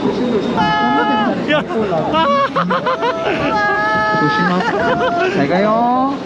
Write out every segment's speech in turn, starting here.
조심조심 조심하고 잘 가요.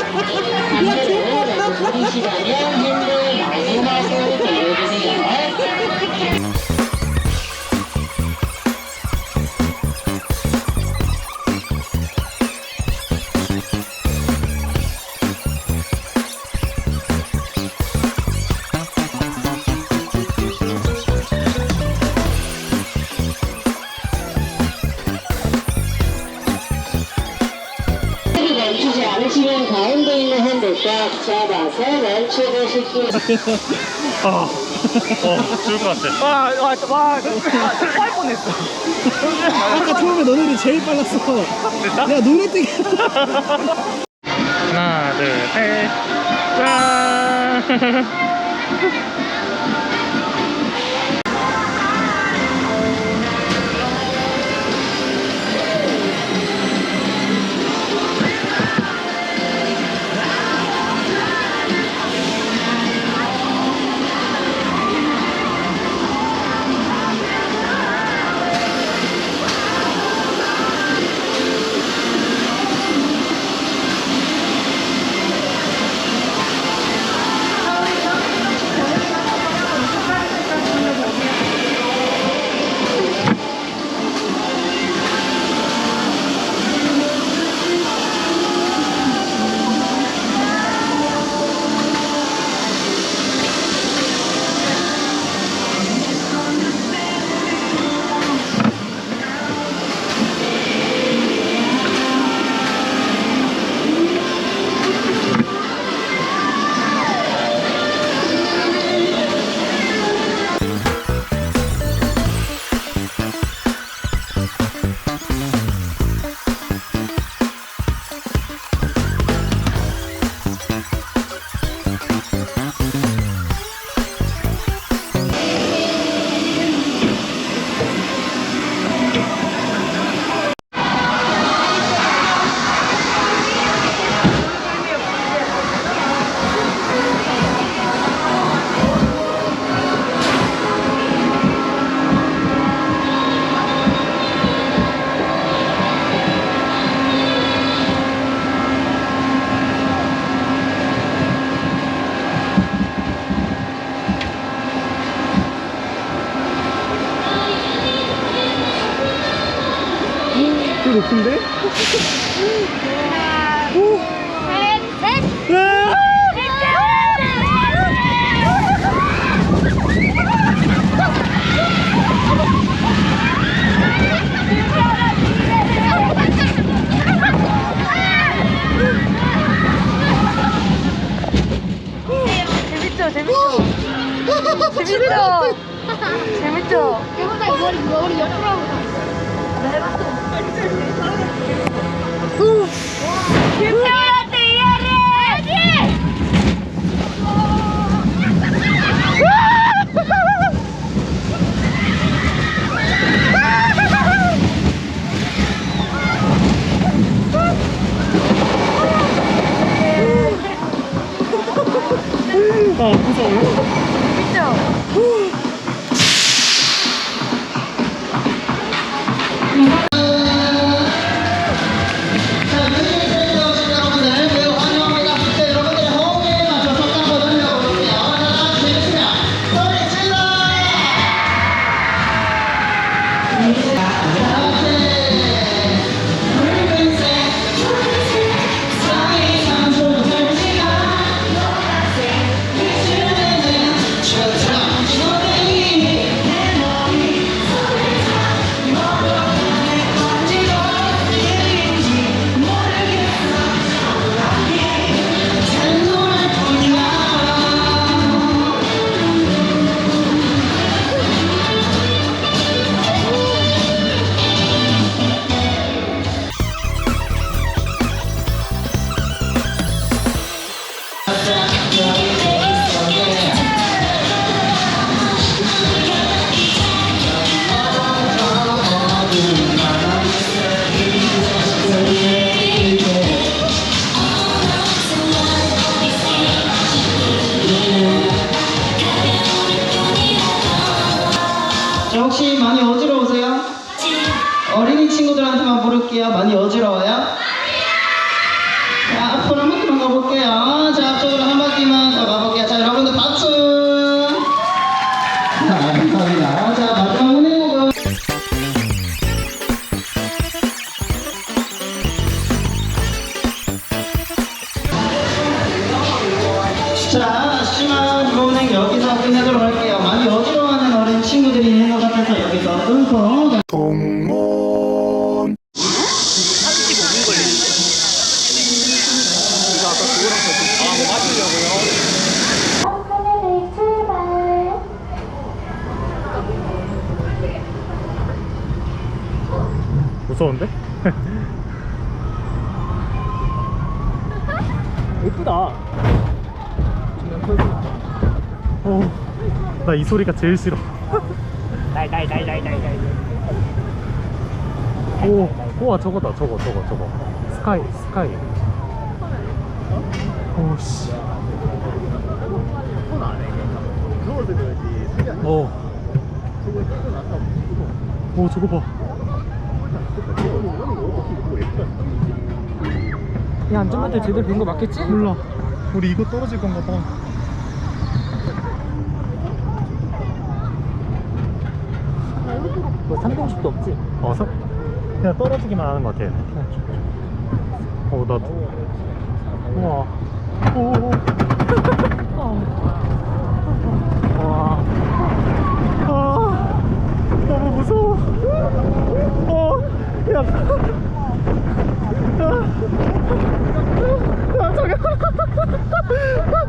반대로 돌리시려면 힘을 마지막으로 돌려주세요. 멈춰주시고요. 어, 죽을 것 같아. 와, 와, 와, 빨 뻔했어. 아까 처음에 너네들이 제일 빨랐어. 내가 눈에 띄게. 하나, 둘, 셋. 짠! 엄청 높은데? 재밌죠? 재밌죠? 재밌죠? 재밌죠? 재밌죠? 재밌죠? 재밌죠? 재밌죠? 재밌죠? 嗯哇天 예쁘다. 어, 나 이 소리가 제일 싫어. 날날날날날날. 오, 우와 저거다 저거 저거 저거. 스카이 스카이. 어, 오씨. 어. 오 저거 봐. 야 안전벨트 제대로 된거 맞겠지? 몰라. 우리 이거 떨어질 건가 봐 뭐 360도 없지? 어서 그냥 떨어지기만 하는 것 같아. 어나 우와. 오오오 와. 아. 아, 너무 무서워. 어, 야. 잠깐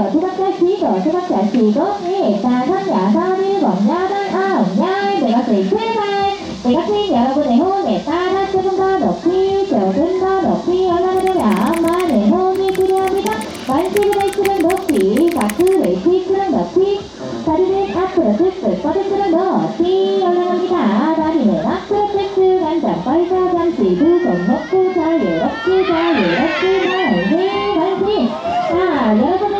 있어 여러분의 호흡은 좋습니다.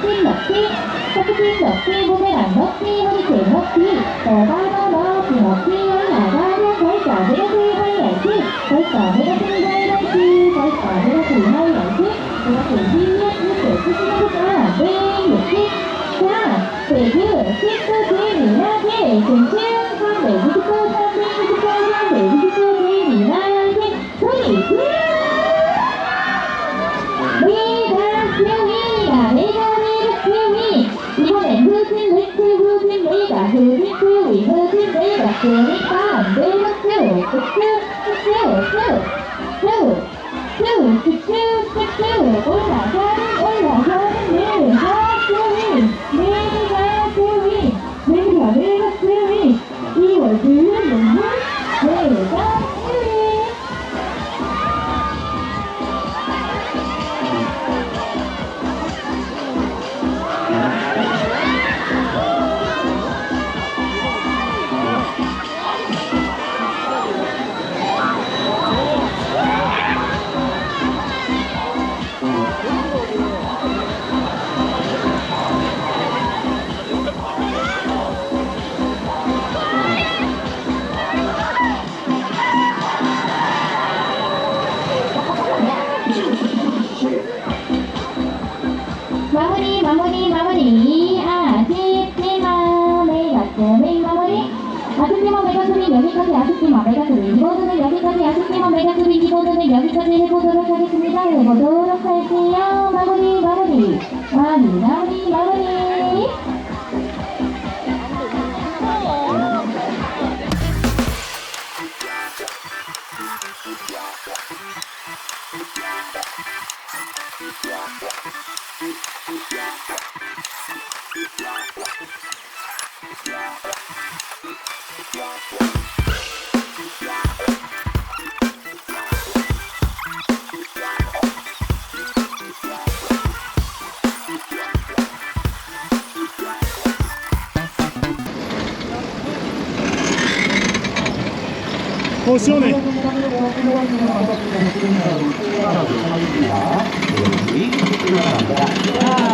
金の T、側近の T、ブメランの T、ホリケンの T、オバーのローの T、アイアガーデン、ホイカー、ベルフィーバイエン T、ホイー、 아쉽지만 메가스민 이보드는 여기까지 아쉽지만 메가스민 이보드는 여기까지 해보도록 하겠습니다 해보도록 할게요 마무리 마무리 마무 시원해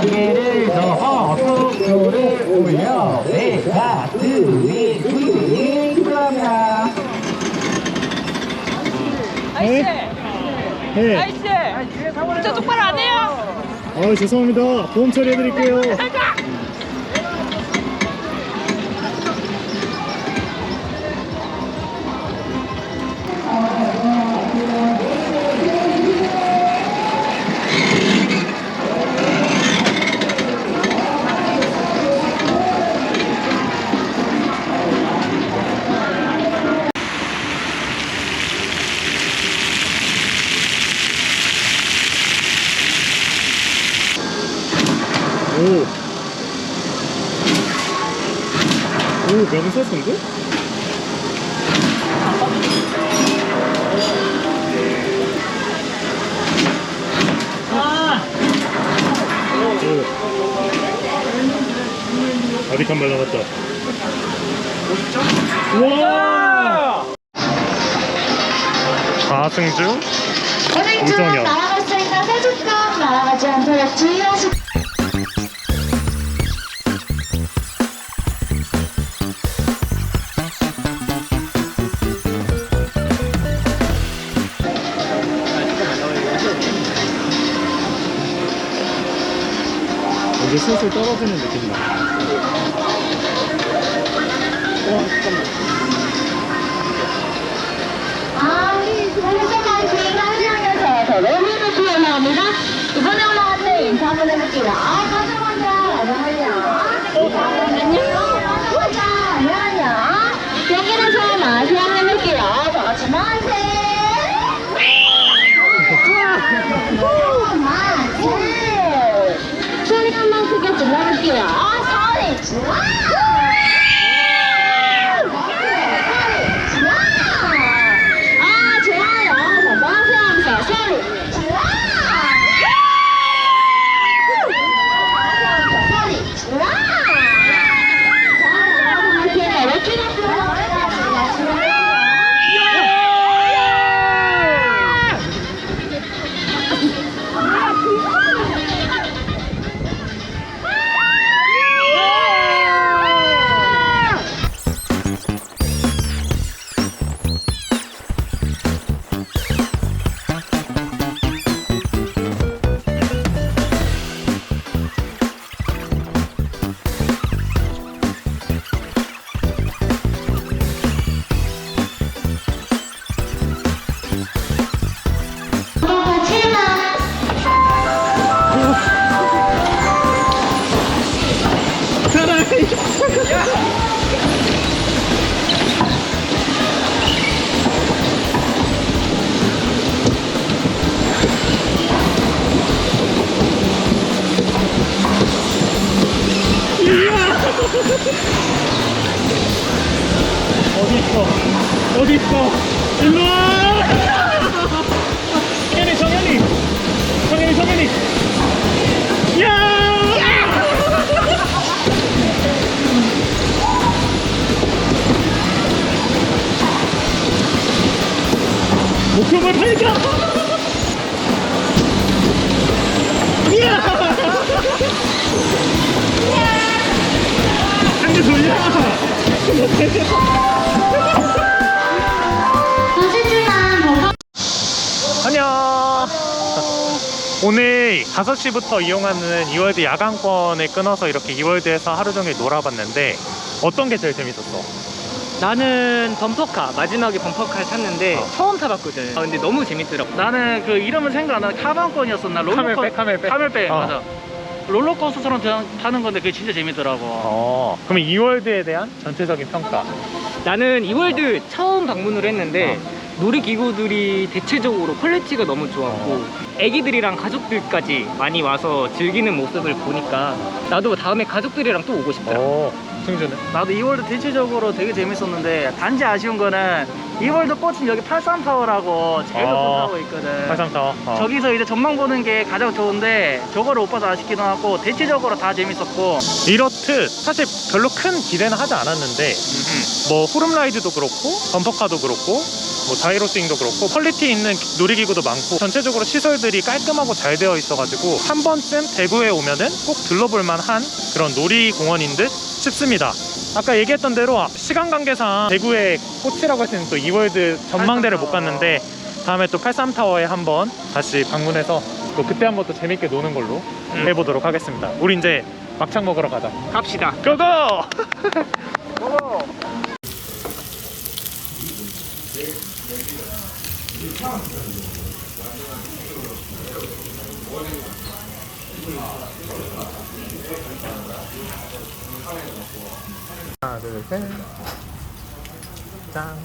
고개를 더 속도를 올려 내가 들어가 네? 네. 아이씨! 진짜 똑바로 안 해요! 아 죄송합니다 보험 처리해드릴게요 오, 너무 쌌는데? 오. 아직 한발 남았다. 우와! 좌승주? 우정현. 날아갈 수 있는 세주권 날아가지 않도록 주의하시 슬슬 떨어지는 느낌이다. 와, 잠깐만. 아, 너무 감사합니다. 이번에 올라왔는 인사 한번 해볼게요. 아, 가자, 가자. 잠깐만요. 가자, 안녕. 여기는 마시 한번 해볼게요. 마시 마시. 마시. 소리 한번 크게 질 어디 있어? 어디 있어? 일로 와! 정현이, 정현이! 정현이, 정현이! 야! 목표물 발견! 이야! 한대 돌려! 오늘 5시부터 이용하는 이월드 야간권을 끊어서 이렇게 이월드에서 하루 종일 놀아봤는데 어떤 게 제일 재밌었어? 나는 범퍼카 마지막에 범퍼카를 탔는데 어. 처음 타봤거든. 아, 근데 너무 재밌더라고. 나는 그 이름은 생각 안 나. 카방권이었었나? 롤러코 카멜백, 카멜백? 카멜백 어. 맞아. 롤러코스터처럼 타- 타는 건데 그게 진짜 재밌더라고. 어, 그럼 이월드에 대한 전체적인 평가. 나는 이월드 처음 방문을 했는데 놀이기구들이 대체적으로 퀄리티가 너무 좋았고 애기들이랑 가족들까지 많이 와서 즐기는 모습을 보니까 나도 다음에 가족들이랑 또 오고 싶더라. 오, 승주는? 나도 이 월드 대체적으로 되게 재밌었는데 단지 아쉬운 거는 이 월드 꽃은 여기 83타워라고 제일 높은 어. 타워 있거든 팔삼타워. 어. 저기서 이제 전망 보는 게 가장 좋은데 저거를 못 봐서 아쉽기도 하고 대체적으로 다 재밌었고 이렇트 사실 별로 큰 기대는 하지 않았는데 뭐 호름라이드도 그렇고 범퍼카도 그렇고 뭐 자이로스윙도 그렇고 퀄리티 있는 놀이기구도 많고 전체적으로 시설들이 깔끔하고 잘 되어 있어가지고 한 번쯤 대구에 오면은 꼭 들러볼 만한 그런 놀이공원인 듯 싶습니다. 아까 얘기했던 대로 시간 관계상 대구의 꽃이라고 할 수 있는 또 이월드 전망대를 못 갔는데 다음에 또 83타워에 한번 다시 방문해서 또 그때 한번 또 재밌게 노는 걸로 해보도록 하겠습니다. 우리 이제 막창 먹으러 가자. 갑시다. 고고! 하나 둘셋짠 짠.